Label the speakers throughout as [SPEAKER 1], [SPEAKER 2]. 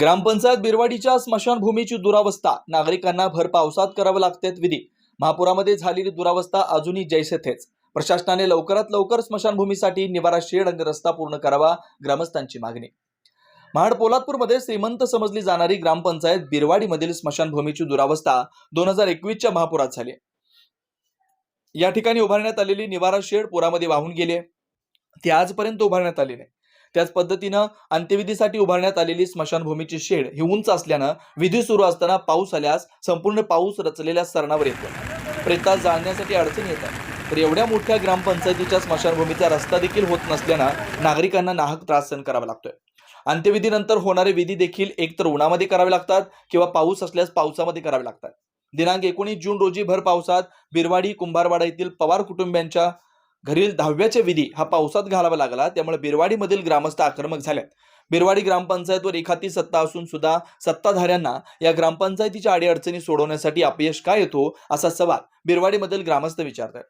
[SPEAKER 1] ग्रामपंचायत बिरवाडीच्या स्मशानभूमीची दुरावस्था. नागरिकांना भर पावसात करावं लागतात विधी. महापुरामध्ये झालेली दुरावस्था अजूनही जैसे थेच. प्रशासनाने लवकरात लवकर स्मशानभूमीसाठी निवारा शेड आणि रस्ता पूर्ण करावा ग्रामस्थांची मागणी. महाड पोलादपूरमध्ये श्रीमंत समजली जाणारी ग्रामपंचायत बिरवाडीमधील स्मशानभूमीची दुरावस्था दोन हजार एकवीसच्या महापुरात झाली. या ठिकाणी उभारण्यात आलेली निवारा शेड पुरामध्ये वाहून गेली ती आजपर्यंत उभारण्यात आली नाही. त्याच पद्धतीनं अंत्यविधीसाठी उभारण्यात आलेली स्मशानभूमीची शेड ही उंच असल्यानं विधी सुरू असताना पाऊस आल्यास संपूर्ण पाऊस रचलेल्या सरणावर येतो. प्रेतात जाळण्यासाठी अडचण येतात. तर एवढ्या मोठ्या ग्रामपंचायतीच्या स्मशानभूमीचा रस्ता देखील होत नसल्यानं नागरिकांना नाहक त्रास सहन करावा लागतोय. अंत्यविधीनंतर होणारे विधी देखील एकतर उन्हामध्ये करावे लागतात किंवा पाऊस असल्यास पावसामध्ये करावे लागतात. दिनांक एकोणीस जून रोजी भर पावसात बिरवाडी कुंभारवाडा येथील पवार कुटुंबियांच्या घरील दहाव्याच्या विधी हा पावसात घालावा लागला त्यामुळे बिरवाडीमधील ग्रामस्थ आक्रमक झाल्यात बिरवाडी ग्रामपंचायतवर एखादी सत्ता असून सुद्धा सत्ताधाऱ्यांना या ग्रामपंचायतीच्या अडीअडचणी सोडवण्यासाठी अपयश काय येतो असा सवाल बिरवाडीमधील ग्रामस्थ विचारतात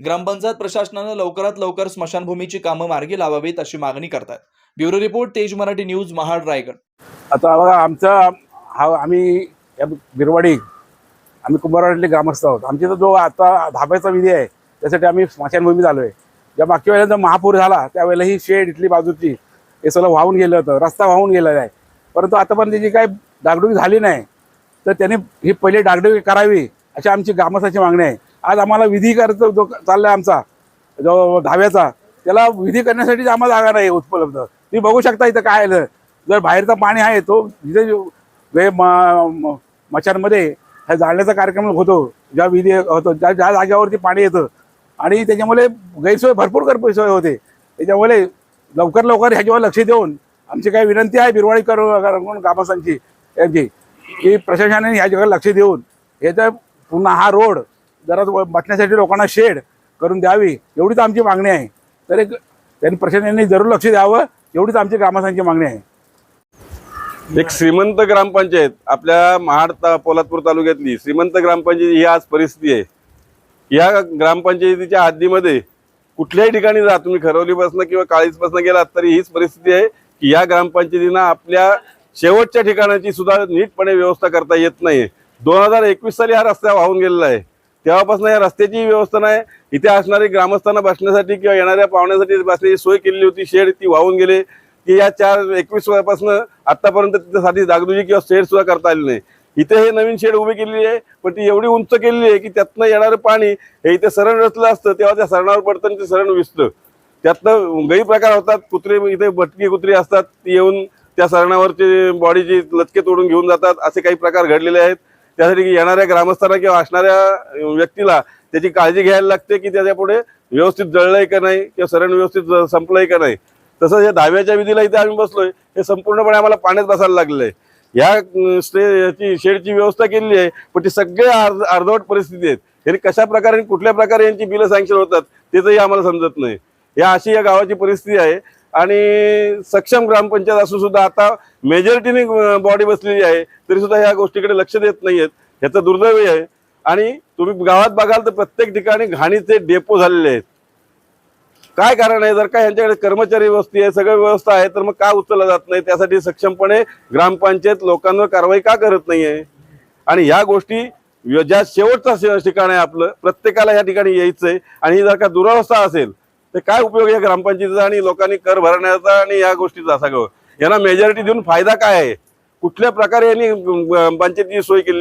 [SPEAKER 1] ग्रामपंचायत प्रशासनानं लवकरात लवकर स्मशानभूमीची कामं मार्गी लावावीत अशी मागणी करतात ब्युरो रिपोर्ट तेज मराठी न्यूज महाड रायगड.
[SPEAKER 2] आता बघा आमचा हा आम्ही या बिरवाडी आम्ही कुंभारवाडीतले ग्रामस्थ आहोत. आमच्या जो आता धाब्याचा विधी आहे त्यासाठी आम्ही स्मशानभूमीत झालो आहे जेव्हा मागच्या वेळेला जर महापूर झाला त्यावेळेला ही शेड इथली बाजूची हे सगळं वाहून गेलं होतं रस्ता वाहून गेलेला आहे. परंतु आतापर्यंत जी काही डागडुगी झाली नाही तर त्यांनी ही पहिले डागडुगी करावी अशी आमची ग्रामस्थाची मागणी आहे. आज आम्हाला विधी करायचा जो चालला आहे आमचा जो धाव्याचा त्याला विधी करण्यासाठी आम्हाला जागा नाही उपलब्ध. तुम्ही बघू शकता इथं काय आलं जर बाहेरचं पाणी आहे तो जिथे वे म- हा जाळण्याचा कार्यक्रम होतो ज्या विधी होतो ज्या ज्या जागेवरती पाणी येतं आणि त्याच्यामुळे गैरसोय भरपूर गैरसोय होते. त्याच्यामुळे लवकर लवकर ह्याच्यावर लक्ष देऊन आमची काय विनंती आहे बिरवाडीकर ग्रामस्थांची यांची की प्रशासनाने ह्या जगाला लक्ष देऊन ह्याचा पुन्हा हा रोड जरा बसण्यासाठी लोकांना शेड करून द्यावी एवढीच आमची मागणी आहे. तर एक त्यांनी प्रशासनाने जरूर लक्ष द्यावं एवढीच आमची ग्रामस्थांची मागणी आहे.
[SPEAKER 3] एक श्रीमंत ग्रामपंचायत आपल्या महाड ता- पोलादपूर तालुक्यातली श्रीमंत ग्रामपंचायत ही आज परिस्थिती आहे. या ग्रामपंचायतीच्या हद्दीमध्ये कुठल्याही ठिकाणी जा तुम्ही खरवलीपासून किंवा काळीजपासून गेलात तरी हीच परिस्थिती आहे की या ग्रामपंचायतीनं आपल्या शेवटच्या ठिकाणाची सुद्धा नीटपणे व्यवस्था करता येत नाही दोन हजार एकवीस साली हा रस्ता वाहून गेलेला आहे. तेव्हापासून या रस्त्याची व्यवस्था नाही. इथे असणारी ग्रामस्थांना बसण्यासाठी किंवा येणाऱ्या पाहुण्यासाठी बसण्याची सोय केलेली होती. शेड ती वाहून गेले. की या चार एकवीसपासून आतापर्यंत साधी दागदुजी किंवा शेड सुद्धा करता आली नाही. इथे हे नवीन शेड उभी केलेली आहे पण ती एवढी उंच केलेली आहे की त्यातनं येणारं पाणी हे इथे सरण रचलं असतं तेव्हा त्या सरणावर पडतं ते सरण विसतं. त्यातनं गैरप्रकार होतात कुत्रे इथे भटकी कुत्री असतात ती येऊन त्या सरणावरचे बॉडीची लचके तोडून घेऊन जातात असे काही प्रकार घडलेले आहेत. त्यासाठी येणाऱ्या ग्रामस्थांना किंवा असणाऱ्या व्यक्तीला त्याची काळजी घ्यायला लागते की त्याच्या पुढे व्यवस्थित जळलंय का नाही किंवा सरण व्यवस्थित संपलंय का नाही. तसंच या दहाव्याच्या विधीला इथे आम्ही बसलोय हे संपूर्णपणे आम्हाला पाण्यात बसायला लागलेलं आहे या स्टे याची शेडची व्यवस्था केलेली आहे पण ती सगळे अर्ध अर्धवट परिस्थिती आहेत. यांनी कशा प्रकारे आणि कुठल्या प्रकारे यांची बिलं सँक्शन होतात त्याचंही आम्हाला समजत नाही. या अशी या गावाची परिस्थिती आहे. आणि सक्षम ग्रामपंचायत असून सुद्धा आता मेजॉरिटीने बॉडी बसलेली आहे तरी सुद्धा या गोष्टीकडे लक्ष देत नाहीयेत. ह्याचं दुर्दैव आहे. आणि तुम्ही गावात बघाल तर प्रत्येक ठिकाणी घाणीचे डेपो झालेले आहेत. काय कारण आहे? जर का यांच्याकडे कर्मचारी व्यवस्थी आहे सगळं व्यवस्था आहे तर मग का उचलला जात नाही? त्यासाठी सक्षमपणे ग्रामपंचायत लोकांवर कारवाई का करत नाहीये? आणि या गोष्टी ज्या शेवटचा ठिकाण आहे आपलं प्रत्येकाला या ठिकाणी यायचंय. आणि ही जर का दुरावस्था असेल तर काय उपयोग या ग्रामपंचायतीचा आणि लोकांनी कर भरण्याचा आणि या गोष्टीचा सगळं? यांना मेजॉरिटी देऊन फायदा काय आहे? कुठल्या प्रकारे यांनी पंचायतीची सोय केली